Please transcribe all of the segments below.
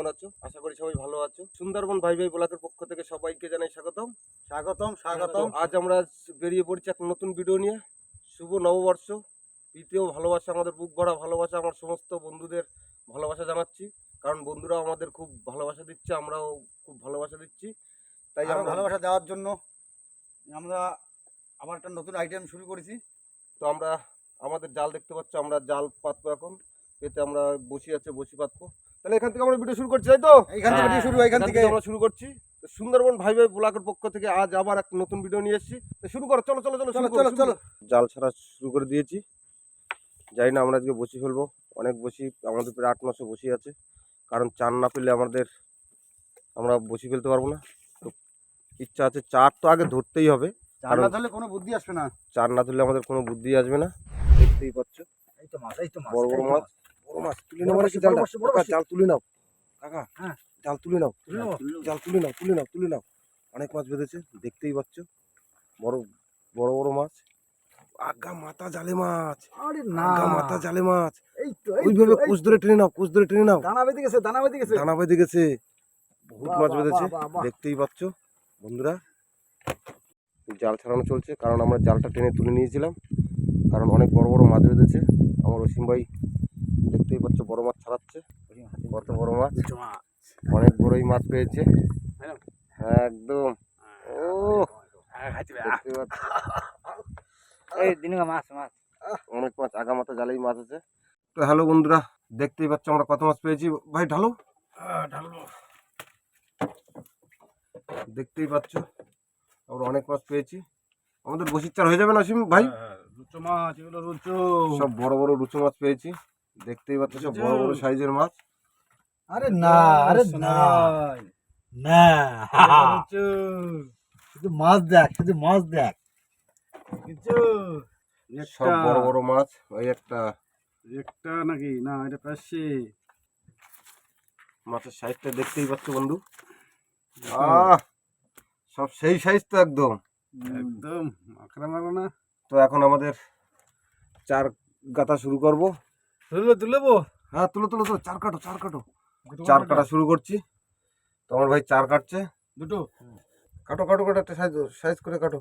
কেমন আছো? আশা করি সবাই ভালো আছো। সুন্দরবন ভাই ভাই ব্লকের পক্ষ থেকে সবাইকে জানাই স্বাগতম। স্বাগতম তো স্বাগতম। আজ আমরা বেরিয়ে পড়ছি এক নতুন ভিডিও নিয়ে। শুভ নববর্ষ। দ্বিতীয় ভালোবাসা আমাদের বুক ভরা ভালোবাসা আমার সমস্ত বন্ধুদের ভালোবাসা জানাচ্ছি। কারণ বন্ধুরা আমাদের খুব ভালোবাসা দিচ্ছে আমরাও খুব ভালোবাসা দিচ্ছি। তাই আমরা ভালোবাসা দেওয়ার জন্য আমরা আবার একটা নতুন আইটেম শুরু করেছি। তো আমরা আমাদের জাল দেখতে পাচ্ছ আমরা জাল পাতবো এখন। এতে আমরা বসি আছে বসি পাতবো। তাহলে এখান থেকে আমরা ভিডিও শুরু করছি তাই তো? এইখান থেকে ভিডিও শুরু এখান থেকে। আমরা শুরু করছি। সুন্দরবন ভাই ভাই ব্লকের পক্ষ থেকে আজ আবার এক নতুন ভিডিও নিয়ে এসেছি। তো শুরু করো চলো চলো চলো চলো, চলো, চলো। জাল ছাড়া শুরু করে দিয়েছি। জানি না আমরা আজকে বসি ফেলব। অনেক বসি আমাদের প্রায় আট নশো বসি আছে। কারণ চার না পেলে আমাদের আমরা বসি ফেলতে পারব না। তো ইচ্ছা আছে চার তো আগে ধরতেই হবে। জানলা ধরলে কোনো বুদ্ধি আসবে না। চার না ধরলে আমাদের কোনো বুদ্ধি আসবে না। দেখতেই পাচ্ছ। এই তো মাছ এই তো মাছ বড় বড় মাছ। বড় মাছ তুলে নাও জালটা? কাকা, জাল তুলে নাও। কাকা হ্যাঁ। জাল তুলে নাও? জাল তুলে নাও তুলে নাও তুলে নাও। অনেক মাছ বেঁধেছে দেখতেই পাচ্ছ। বড় বড় বড় মাছ। আগা মাথা জালে মাছ। আরে না। আগা মাথা জালে মাছ। এই তো ওইভাবে কোষ ধরে টেনে নাও কোষ ধরে টেনে নাও। দানা বেঁধে গেছে দানা বেঁধে গেছে। দানা বেঁধে গেছে। বহুত মাছ বেঁধেছে। দেখতেই পাচ্ছ। বন্ধুরা জাল ছাড়ানো চলছে। কারণ আমরা জালটা টেনে তুলে নিয়েছিলাম। কারণ অনেক বড় বড় মাছ বেঁধেছে। আমার অসীম ভাই দেখতেই পাচ্ছ বড় মাছ ছাড়াচ্ছে। কত বড় মাছ? অনেক বড়ই মাছ পেয়েছে। হ্যাঁ। হ্যাঁ, একদম ও হ্যাঁ, মাছ মাছ। অনেক মাছ আগা মাথা জালেই মাছ আছে। তো হ্যালো বন্ধুরা দেখতেই পাচ্ছ আমরা কত মাছ পেয়েছি। ভাই ঢালো? আহ, দেখতেই পাচ্ছ আমরা অনেক মাছ পেয়েছি। আমাদের বসির চার হয়ে যাবে না অসীম? ভাই? হ্যাঁ, রুচো মাছ এগুলো রুচো। সব বড় বড় রুচো মাছ পেয়েছি। দেখতেই পাচ্ছ সব বড় বড় সাইজের মাছ। আরে না আরে না। না। শুধু মাছ দেখ শুধু মাছ দেখ। কিছু সব বড় বড় মাছ ওই একটা। একটা নাকি? না এটা পাশে। মাছের সাইজটা দেখতেই পাচ্ছ বন্ধু। আহ সব সেই সাইজ তো একদম। একদম মাখরা মারো না। তো এখন আমাদের চার গাতা শুরু করব। তুলবো হ্যাঁ তুলো তুলো তুলো চার কাটো চার কাটো। চার কাটা। শুরু করছি। তো আমার ভাই চার কাটছে। দুটো। কাটো কাটো কাটো একটা সাইজ সাইজ করে কাটো।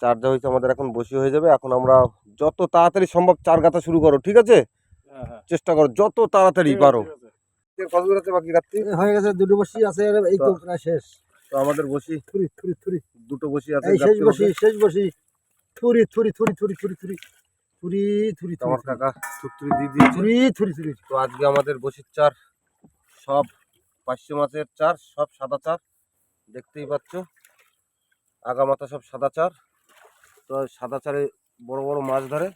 চার যা হয়েছে আমাদের এখন বসি হয়ে যাবে। এখন আমরা যত তাড়াতাড়ি সম্ভব চার গাতা শুরু করো ঠিক আছে? চেষ্টা করো যত তাড়াতাড়ি পারো। বাকি হয়ে গেছে দুটো বসি আছে এই তো তো- প্রায় শেষ। তো আমাদের বসি। থুরি থুরি থুরি। দুটো বসি আছে শেষ বসি শেষ বসি। থুরি থুরি থুরি থুরি থুরি থুরি। থুরি থুরি তো আমার কাকা ছুট্টুরি দিয়ে দিয়েছে। থুরি থুরি থুরি তো আজকে আমাদের বসির চার সব পাঁচশো মাছের চার সব সাদা চার দেখতেই পাচ্ছ। আগা মাথা সব সাদা চার। তো সাদা চারে বড় বড় মাছ ধরে।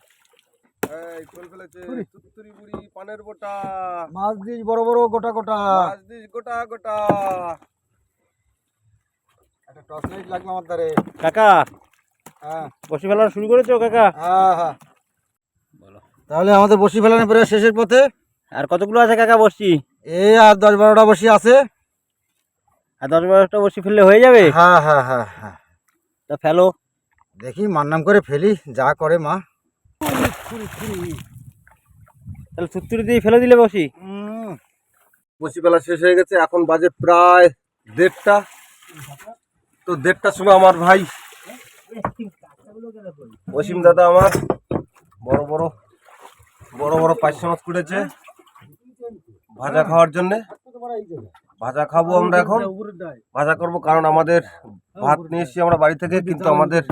থুরি। পানের বোটা। মাছ দিস বড় বড় গোটা গোটা। মাছ দিস গোটা গোটা। একটা টর্চ লাইট লাগল আমার ধারে। কাকা হ্যাঁ। বসে ফেলা শুরু করেছ কাকা? হ্যাঁ হ্যাঁ। তাহলে আমাদের বসি ফেলানো প্রায় শেষের পথে? আর কতগুলো আছে কাকা বসছি এই আর দশ বারোটা বসি আছে। আর দশ বারোটা বসি ফেললে হয়ে যাবে? হ্যাঁ হ্যাঁ হ্যাঁ হ্যাঁ। তা ফেলো। দেখি মার নাম করে ফেলি যা করে মা। তাহলে ছুত্তুরি দিয়ে ফেলে দিলে বসি? বসি ফেলা শেষ হয়ে গেছে এখন বাজে প্রায় দেড়টা। তো দেড়টার সময় আমার ভাই অসীম দাদা আমার। পাঁচশো মাছ কুড়েছে ভাজা খাওয়ার জন্যে। ভাজা খাব আমরা এখন। ভাজা করব কারণ আমাদের ভাত নিয়ে এসেছি আমরা বাড়ি থেকে, কিন্তু আমাদের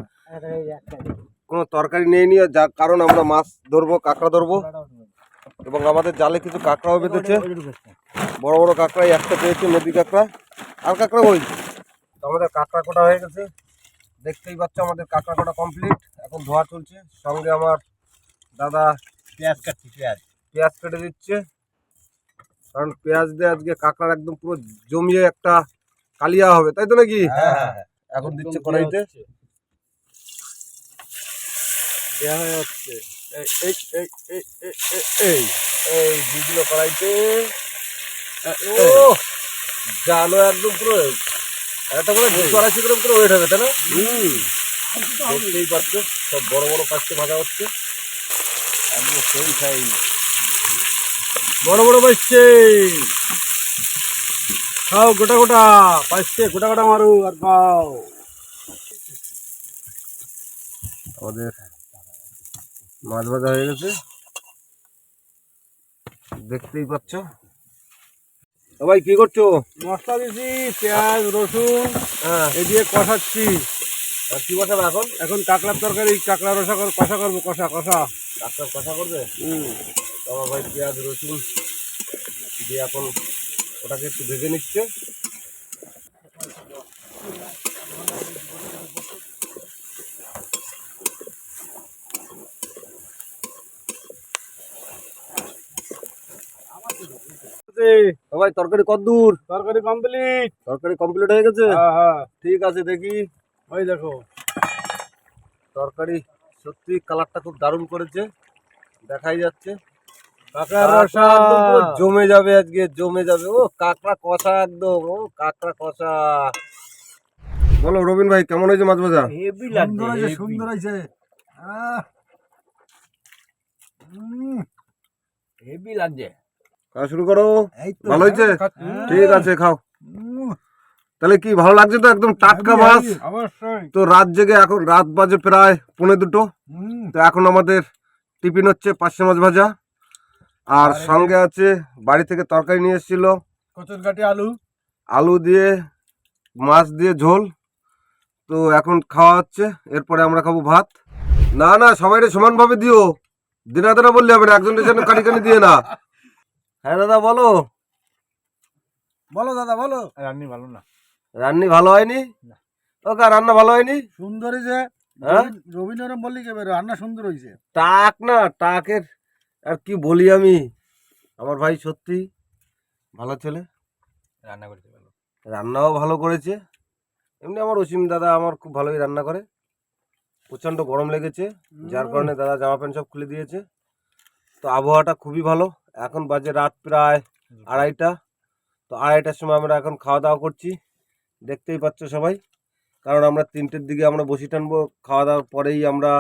কোনো তরকারি নেই নিয়ে যা কারণ আমরা মাছ ধরবো, কাঁকড়া ধরবো। এবং আমাদের জালে কিছু কাঁকড়াও বেঁধেছে। বড় বড় কাঁকড়া একটা পেয়েছে, নদী কাঁকড়া। আর কাঁকড়া তো আমাদের কাঁকড়া কোটা হয়ে গেছে। দেখতেই পাচ্ছ আমাদের কাঁকড়া কোটা কমপ্লিট এখন ধোয়া চলছে। সঙ্গে আমার দাদা পেঁয়াজ কাটছি পেঁয়াজ। পেঁয়াজ কেটে দিচ্ছে। কারণ পেঁয়াজ দিয়ে আজকে কাঁকড়ার একদম পুরো জমিয়ে একটা কালিয়া হবে তাই তো নাকি? হ্যাঁ, হ্যাঁ, হ্যাঁ, এখন দিচ্ছে কড়াইতে। এই এই কড়াইতে। একদম পুরো একটা করে ওয়েট তাই না? পারছ সব বড় বড় কাজকে ভাজা হচ্ছে। বড় বড় পাইছে। খাও গোটা গোটা পাইছে গোটা গোটা মারু আর খাও। আমাদের মাছ ভাজা হয়ে গেছে। দেখতেই পাচ্ছ। সবাই কি করছ? মশলা দিছি পেঁয়াজ রসুন হ্যাঁ। এই দিয়ে কষাচ্ছি। আর কি বসাবে এখন? এখন কাঁকড়ার তরকারি কাঁকড়া রসা কর- কষা করব কষা কষা। ডাক্তার কষা করবে? হুম। আমার ভাই পেঁয়াজ রসুন দিয়ে এখন ওটাকে একটু ভেজে নিচ্ছে। সবাই তরকারি কত দূর তরকারি কমপ্লিট তরকারি কমপ্লিট হয়ে গেছে? হ্যাঁ হ্যাঁ। ঠিক আছে দেখি। ওই দেখো তরকারি সত্যি কালারটা খুব দারুণ করেছে দেখাই যাচ্ছে। জমে যাবে আজকে জমে যাবে। ও কাঁকড়া কষা একদম ও কাঁকড়া কষা। বলো রবিন ভাই কেমন হয়েছে মাছ ভাজা? হয়েছে সুন্দর হয়েছে। হেভি লাগছে। খাওয়া শুরু করো। ভালো হয়েছে? হ্যাঁ। ঠিক আছে খাও। তাহলে কি ভালো লাগছে তো? একদম টাটকা মাছ? তো রাত জেগে এখন রাত বাজে প্রায় পৌনে দুটো। তো এখন আমাদের টিফিন হচ্ছে পাঁচশো মাছ ভাজা। আর সঙ্গে আছে বাড়ি থেকে তরকারি নিয়ে এসেছিল। কচুর কাটি আলু। আলু দিয়ে মাছ দিয়ে ঝোল। তো এখন খাওয়া হচ্ছে এরপরে আমরা খাব ভাত। না না সবাই সমানভাবে দিও। দিনা দিনা বললে হবে না একজনের জন্য কাটি কানি দিয়ে না। হ্যাঁ দাদা বলো। বলো দাদা বলো। রান্নি ভালো না। রান্নি ভালো হয়নি? ওকে রান্না ভালো হয়নি? সুন্দর হয়েছে হ্যাঁ? রবীন্দ্র বললি কে রান্না সুন্দর হয়েছে। টাক না টাকের। আর কি বলি আমি? আমার ভাই সত্যি ভালো ছেলে। রান্না করতে ভালো। রান্নাও ভালো করেছে। এমনি আমার অসীম দাদা আমার খুব ভালোই রান্না করে। প্রচণ্ড গরম লেগেছে যার কারণে দাদা জামা প্যান্ট সব খুলে দিয়েছে। তো আবহাওয়াটা খুবই ভালো। এখন বাজে রাত প্রায় আড়াইটা। তো আড়াইটার সময় আমরা এখন খাওয়া দাওয়া করছি। দেখতেই পাচ্ছ সবাই। কারণ আমরা তিনটের দিকে আমরা বসি টানবো খাওয়া দাওয়ার পরেই আমরা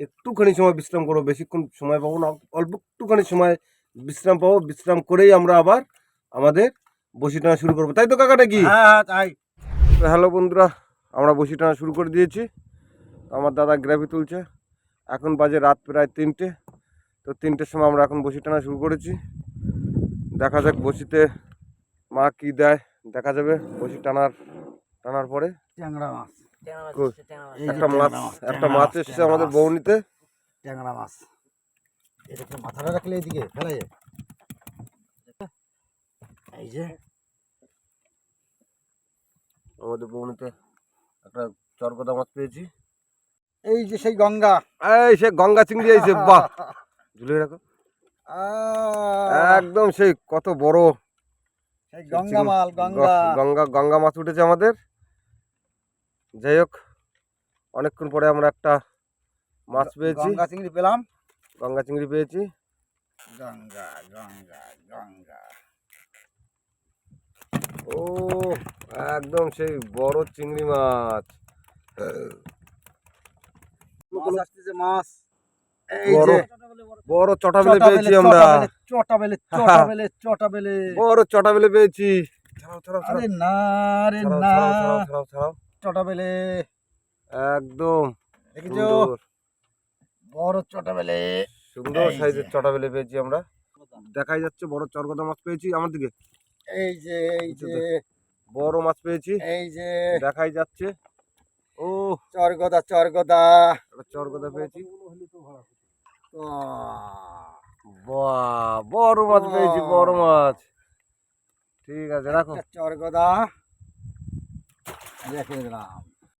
একটুখানি সময় বিশ্রাম করব বেশিক্ষণ সময় পাবো না অল্প একটুখানি সময় বিশ্রাম পাবো বিশ্রাম করেই আমরা আবার আমাদের বসি টানা শুরু করব। তাই তো কাকাটা কি? হ্যাঁ হ্যাঁ তাই। হ্যালো বন্ধুরা আমরা বসি টানা শুরু করে দিয়েছি। আমার দাদা গ্রাভি তুলছে। এখন বাজে রাত প্রায় তিনটে। তো তিনটের সময় আমরা এখন বসি টানা শুরু করেছি। দেখা যাক বসিতে মা কি দেয়। দেখা যাবে বসি টানার টানার পরে। ট্যাংরা মাছ। একটা মাছ একটা মাছ এসছে আমাদের। বৌনিতে। ট্যাংরা মাছ। এটাকে মাথাটা রাখলে এইদিকে ফেলে এই যে। আমাদের বৌনিতে একটা চরকদা মাছ পেয়েছি। এই যে সেই গঙ্গা। এই সে গঙ্গা চিংড়ি আইছে বাহ! ঝুলে রাখো। একদম সেই কত বড় গঙ্গা মাল গঙ্গা গঙ্গা। গঙ্গা মাছ উঠেছে আমাদের। যাই হোক অনেকক্ষণ পরে আমরা একটা মাছ পেয়েছি। গঙ্গা চিংড়ি পেলাম। গঙ্গা চিংড়ি পেয়েছি। গঙ্গা গঙ্গা গঙ্গা। ও একদম সেই বড় চিংড়ি মাছ। মাছ আসতেছে মাছ। বড় চটা বেলে পেয়েছি আমরা। চটা বেলে চটা বেলে চটা বেলে বড় চটা বেলে পেয়েছি আরে না রে না। ছাড়াও, ছাড়াও, ছাড়াও, ছাড়াও। চটা বেলে একদম। দেখেছ? বড় চটা বেলে সুন্দর সাইজের যে। চটা বেলে পেয়েছি আমরা। দেখাই যাচ্ছে বড় চরগদা মাছ পেয়েছি আমার দিকে। এই যে এই যে বড় মাছ পেয়েছি। এই যে। দেখাই যাচ্ছে। ও। চরগদা চরগদা। চরকদা পেয়েছি। বাহ বড় মাছ পেয়েছি বড় মাছ। ঠিক আছে রাখো। চরগদা রেখে দিলাম।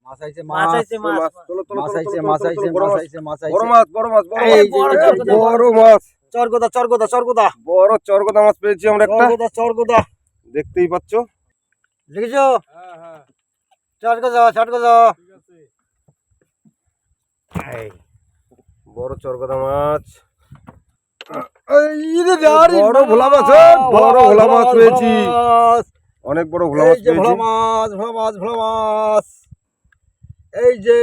মাছ আইছে মাছ মাছ। আইছে মাছ। মাছ তোলো তোলো মাছ তোলো, আইছে মাছ আইছে বড় মাছ মাছ। আইছে মাছ বড় আইছে মাছ বড় মাছ বড় মাছ। বড় চরকদা। মাছ। চরগদা চরগদা চরগদা বড় চরকদা মাছ পেয়েছি আমরা একটা। চরগদা চরগদা দেখতেই পাচ্ছ। দেখেছ চরগদা চরগদা এই। বড় চরকদা মাছ। এই রে আরে বড় ভোলা মাছ, বড় ভোলা মাছ পেয়েছি। মাছ। অনেক বড় ভোলা মাছ ভোলা মাছ ভোলা মাছ ভোলা মাছ। এই যে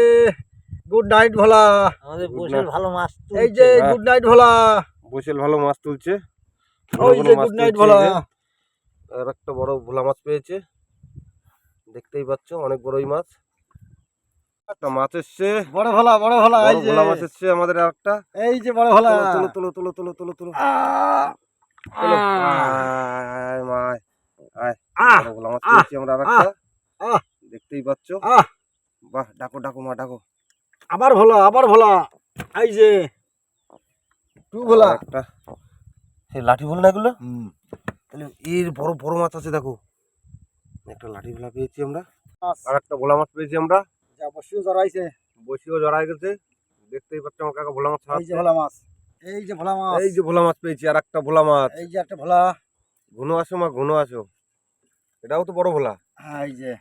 গুড নাইট ভোলা। আমাদের Good ভালো মাছ এই যে হ্যাঁ। গুড নাইট ভোলা। বসেল ভালো মাছ তুলছে। ওই যে মাছ গুড নাইট ভোলা আর একটা বড় ভোলা মাছ পেয়েছে। দেখতেই পাচ্ছ অনেক বড়ই মাছ। একটা মাছ এসছে। বড় ভোলা বড় ভোলা এই যে ভোলা মাছ এসছে আমাদের একটা এই যে বড় ভোলা। তুলো তুলো তুলো তুলো তুলো তুলো তুলো। আহ, তুলো। আহ, আয়, মায়, আয়। ভোলা মাছ পেয়েছি আমরা একটা। দেখতেই পাচ্ছ। বাহ ডাকো ডাকো মা ডাকো। আবার ভোলা আবার ভোলা। এই যে টু ভোলা। একটা। সেই লাঠি ভোল না এগুলো? তাহলে এর বড় বড় মাছ আছে দেখো। একটা লাঠি ভোলা পেয়েছি আমরা। আর একটা ভোলা মাছ পেয়েছি আমরা। বসিও জড়াইছে বসিও জড়াই গেছে দেখতেই পাচ্ছ আমার কাকা ভোলা মাছ এই যে ভোলা মাছ এই যে ভোলা মাছ এই যে ভোলা মাছ পেয়েছি আর একটা ভোলা মাছ এই যে একটা ভোলা ঘুনো আসো মা ঘুনো আসো এটাও তো বড় ভোলা হ্যাঁ, এই যে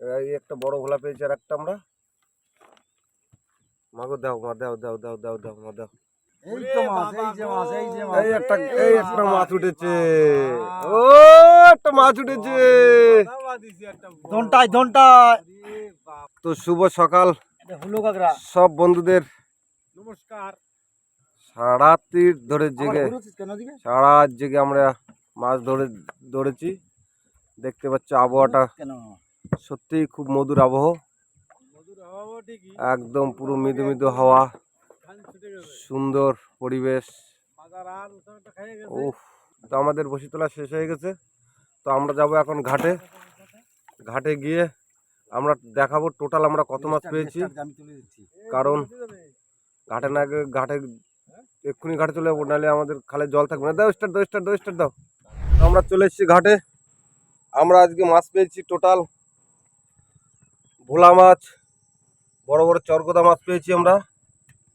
এই একটা বড় ভোলা পেয়েছি আর একটা আমরা মাগো দাও মা দাও দাও দাও দাও দাও মা দাও এই তো মাছ এই যে মাছ এই যে মাছ এই একটা এই একটা মাছ উঠেছে ও একটা মাছ উঠেছে দন্টায় দন্টায় তো শুভ সকাল। সব বন্ধুদের নমস্কার। সারা রাত্রি ধরে জেগে সারা জেগে আমরা মাছ ধরে ধরেছি। দেখতে পাচ্ছ আবহাওয়াটা সত্যিই খুব মধুর আবহ একদম পুরো মৃদু মৃদু হাওয়া। সুন্দর পরিবেশ। উফ তো আমাদের বসিতলা শেষ হয়ে গেছে। তো আমরা যাব এখন ঘাটে। ঘাটে গিয়ে আমরা দেখাবো টোটাল আমরা কত মাছ পেয়েছি। কারণ ঘাটে না ঘাটে এক্ষুনি ঘাটে চলে যাব নাহলে আমাদের খালে জল থাকবে না। দাও স্টার দাও স্টার দাও স্টার দাও। আমরা চলে এসেছি ঘাটে। আমরা আজকে মাছ পেয়েছি টোটাল ভোলা মাছ বড় বড় চরগোদা মাছ পেয়েছি আমরা।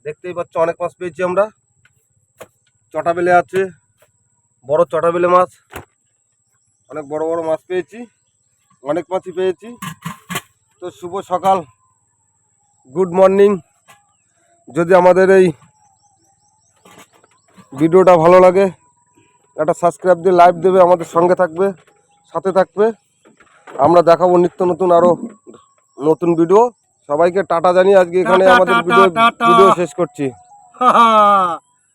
দেখতেই পাচ্ছ অনেক মাছ পেয়েছি আমরা। চটা বেলে আছে বড় চটা বেলে মাছ। অনেক বড় বড় মাছ পেয়েছি অনেক মাছই পেয়েছি। তো শুভ সকাল। গুড মর্নিং যদি আমাদের এই ভিডিওটা ভালো লাগে একটা সাবস্ক্রাইব দিয়ে লাইভ দেবে আমাদের সঙ্গে থাকবে সাথে থাকবে। আমরা দেখাবো নিত্য নতুন আরও নতুন ভিডিও সবাইকে টাটা জানিয়ে আজকে এখানে আমাদের ভিডিও ভিডিও শেষ করছি।